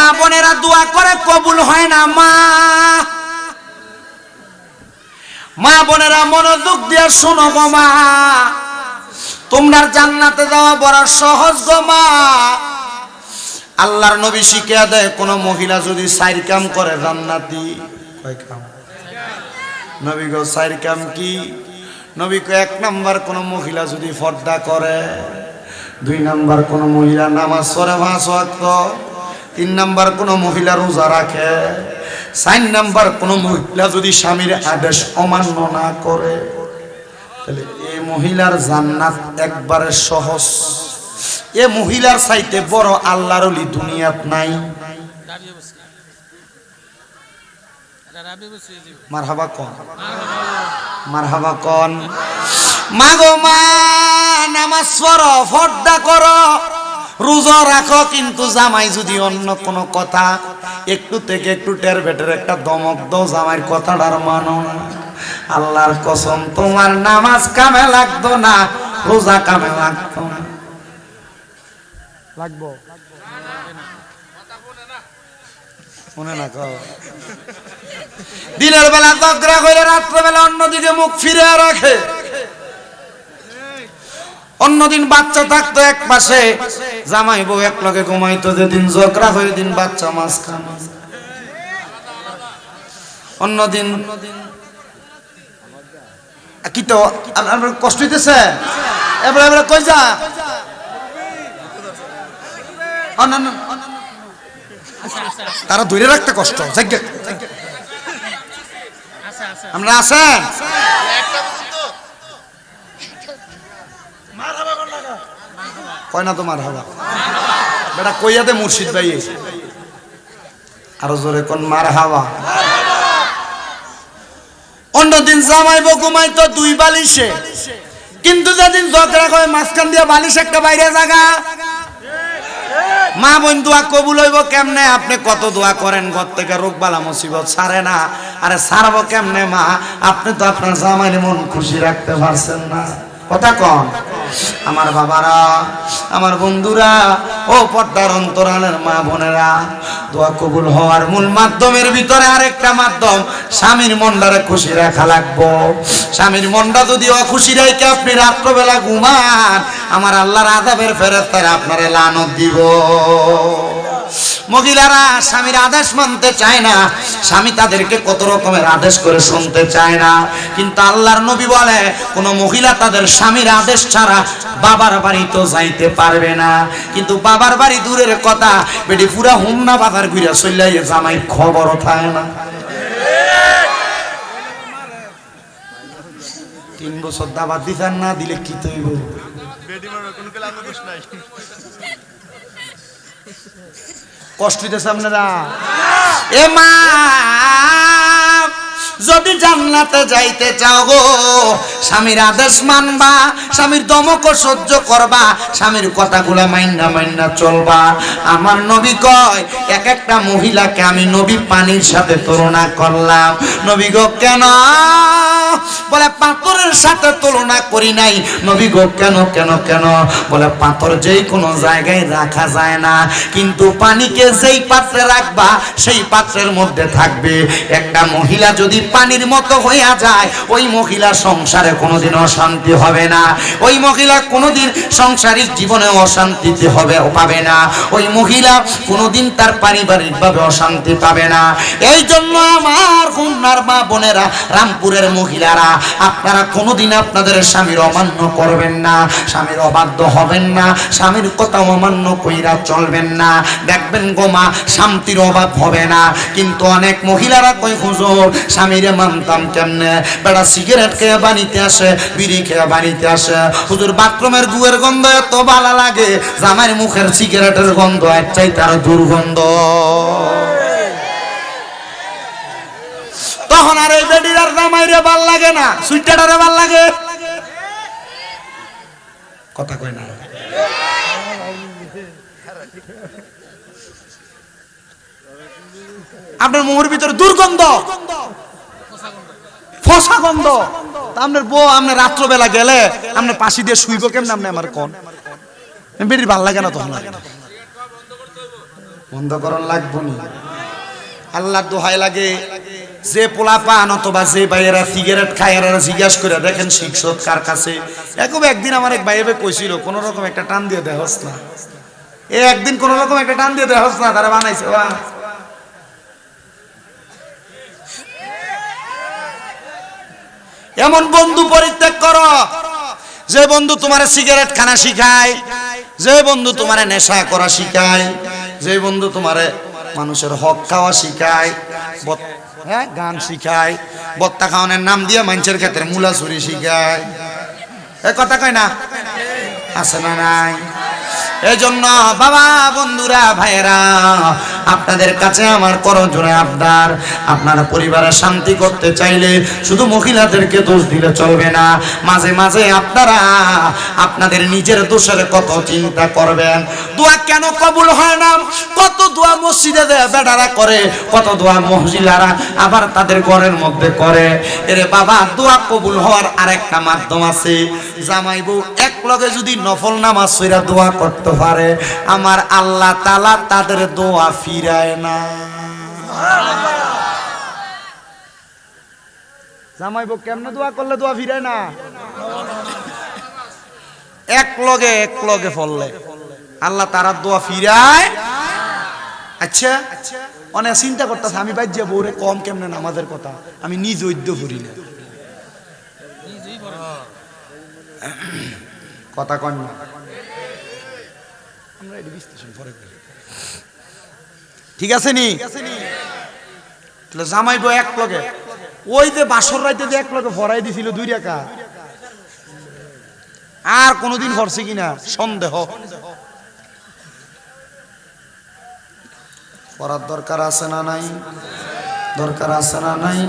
মা বোনেরা দোয়া করে কবুল হয় না, মা। মা বোনেরা মনোযোগ দিয়ে শোনো গো মা। তোমরা জান্নাতে যাওয়া বড় সহজ গো মা। আল্লাহর নবী শিখিয়া দেয়, কোন মহিলা যদি সাইর কাম করে জান্নাতি। কয় কাম? নবী গো সাইর কাম কি? নবী কো এক নাম্বার কোন মহিলা যদি পর্দা করে, দুই নাম্বার কোন মহিলা নামাজ পাঁচ ওয়াক্ত। তিন নাম্বার কোন মহিলা রোজা রাখে, চার নাম্বার কোন মহিলা যদি স্বামীর আদেশ অমান্য না করে, তাহলে এই মহিলার জান্নাত একবারে সহজ। এ মহিলার চাইতে বড় আল্লাহর অলি দুনিয়াত নাই। মারহাবা কন। মারহাবা কন। মা গো মা, নামাজ পড়ো ফর্দা করো। রোজা রাখো কিন্তু জামাই যদি অন্য কোনো কথা একটু থেকে একটু টের বেটের একটা দমক দাও জামাইয়ের কথাটার মানো না। আল্লাহর কসম তোমার নামাজ কামে লাগতো না রোজা কামে লাগতো না। লাগবো? মনে না কও দিনের বেলা তকরা করে রাত্রেবেলা অন্যদিকে মুখ ফিরে রাখে। অন্যদিন বাচ্চা থাকতো এক পাশে, জামাই বউ এক লগে ঘুমাইতো যেদিন জকরা হয়ে দিন বাচ্চা মাছ খান অন্যদিন কি তো কষ্ট হইতেছে? এবারে এবারে কই যা? তারা ধরে রাখতে কষ্ট আমরা আছেন? কয় না তোমার হাওয়া বেটা, কইয়াতে মুর্শিদ ভাই। আরও জোরে কোন, মার হাওয়া অন্যদিন জামাই বকুমাই তো দুই বালিশে। কিন্তু যেদিন ঝগড়া করে মাঝখান দিয়ে বালিশ একটা বাইরে জায়গা মা বোন দোয়া কবুল হইব কেমনে? আপনি কত দোয়া করেন ঘর থেকে? রোগ বালা মুসিবত সারে না। আরে সারবো কেমনে, মা? আপনি তো আপনার জামাইয়ের মন খুশি রাখতে পারছেন না। কথা কম আমার বাবারা, আমার বন্ধুরা, ও পর্দার অন্তরালের মা বোনেরা, দোয়া কবুল হওয়ার মূল মাধ্যমের ভিতরে আরেকটা মাধ্যম, স্বামীর মনটারে খুশি রাখা লাগবো। স্বামীর মনটা যদি অখুশি রেখে আপনি রাত্রবেলা ঘুমান, আমার আল্লাহর আদাবের ফেরত আপনারে লানত দিব। মহিলারা স্বামীর আদেশ মানতে চায় না। স্বামী তাদেরকে কত রকমের আদেশ করে শুনতে চায় না। কিন্তু আল্লাহর নবী বলে, কোন মহিলা তাদের স্বামীর আদেশ ছাড়া বাবার বাড়ি তো যাইতে পারবে না। কিন্তু বাবার বাড়ি দূরের কথা, বেটি পুরা হুমনা বাজার ঘুরে চললাই জামাই খবরও থাকে না। তিন বছর দিতেন না, দিলে কি তৈব? কষ্ট দিতেছে আপনারা? এ মা জান্নাতে যাইতে চাও গো। স্বামীর আদেশ মানবা, স্বামীর দমক সহ্য করবা, স্বামীর কথাগুলো মাইন্না মাইন্না চলবা। আমার নবী কয়, এক একটা মহিলাকে আমি নবী পানির সাথে তুলনা করলাম। নবী গো, কেন? বলে, পাথরের সাথে তুলনা করি নাই। নবী গো, কেন কেন কেন? বলে, পাথর যেই কোনো জায়গায় রাখা যায় না। কিন্তু পানিকে যেই পাত্রে রাখবা, সেই পাত্রের মধ্যে থাকবে। একটা মহিলা যদি পানির মতো হইয়া যায়, ওই মহিলা সংসারে কোনোদিন অশান্তি হবে না। ওই মহিলা কোনোদিন সংসারিক জীবনে অশান্তিতে হবে পাবে না। ওই মহিলা কোনোদিন তার পারিবারিক ভাবে অশান্তি পাবে না। এই জন্য আমার কন্যার মা বোনেরা, রামপুরের মহিলারা, আপনারা কোনোদিন আপনাদের স্বামীর অমান্য করবেন না, স্বামীর অবাধ্য হবেন না, স্বামীর কথা অমান্য কইরা চলবেন না। দেখবেন গোমা শান্তির অভাব হবে না। কিন্তু অনেক মহিলারা কই হুজুর, স্বামীরে মানতাম কেমনে? বেড়া সিগারেট খেয়ে বানিতে আসে, বিড়ি খেয়ে বানিতে আসে। হুজুর, বাথরুমের গুয়ের গন্ধ এত ভালো লাগে, জামাইয়ের মুখের সিগারেটের গন্ধ এক চাই তার দুর্গন্ধ। তখন আর এই বেডির আর জামাইরে ভালো লাগে না সুইটারে ভালো লাগে। কথা কয় না। আপনার মুখের ভিতরে দুর্গন্ধ। ফসা গন্ধ। আপনার বউ আপনার রাত্রবেলা গেলে আপনার পাশি দিয়ে শুইব কেমন আপনি আমার কন? বেডির ভালো লাগে না তখন বন্ধ করন লাগবো নি। আল্লাহ দোহাই লাগে যে পোলা পান অথবা যে ভাইয়েরা সিগারেট খায় এরা জিজ্ঞাসা করে দেখেন শিক্ষক কার কাছে? একবার একদিন আমার এক ভাইয়ে কইছিল কোন রকম একটা টান দিয়ে দেহস না। এ একদিন কোন রকম একটা টান দিয়ে দেহস না তারা বানাইছে এমন বন্ধু পরিত্যাগ করো। যে বন্ধু তোমার সিগারেট খানা শিখায়, যে বন্ধু তোমার নেশা করা শিখায়, যে বন্ধু তোমার মানুষের হক খাওয়া শিখায় হ্যাঁ গান শিখায়, বত্তা খাওয়ানোর নাম দিয়ে মানুষের ক্ষেত্রে মূলা ছুরি শিখায়। এ কথা কয় না? আছে না নাই? এই জন্য বাবা, বন্ধুরা, ভাইয়েরা আপনাদের কাছে আমার করজোরে আবদার। আপনারা পরিবারের শান্তি করতে চাইলে শুধু মহিলাদেরকে দোষ দিলে চলবে না। মাঝে মাঝে আপনারা আপনাদের নিজের দোষের কত চিন্তা করবেন। দোয়া কেন কবুল হয় না? কত দোয়া মসজিদে বেটারা করে, কত দোয়া মহিলারা আবার তাদের ঘরের মধ্যে করে। এরে বাবা, দোয়া কবুল হওয়ার আরেকটা মাধ্যম আছে। জামাই বউ, এক লগে যদি নফল নামাজ সইরা দোয়া করতে পারে, আমার আল্লাহ তালা তাদের দোয়া ফিরায় না। জামাই বউ, কেমনে দোয়া করলে দোয়া ফিরায় না? এক লগে এক লগে ফললে। আল্লাহ তারা দোয়া ফিরায়। আচ্ছা অনেক চিন্তা করতেছে, আমি বাইর যাব ওরে কম কেমনে নামাজের কথা? আমি নিজ ঐদ্য করি না। কথা কন না আমরা এটা বিশ্লেষণ পরে করি। ঠিক আছে নি? তাহলে জামাইবো এক লগে। ওই যে বাসর রাইতে যে এক লগে ভরাই দিছিল দুই টাকা আর কোনোদিন ভরছে কিনা? সন্দেহ। করার দরকার আছে না নাই? দরকার আছে না নাই?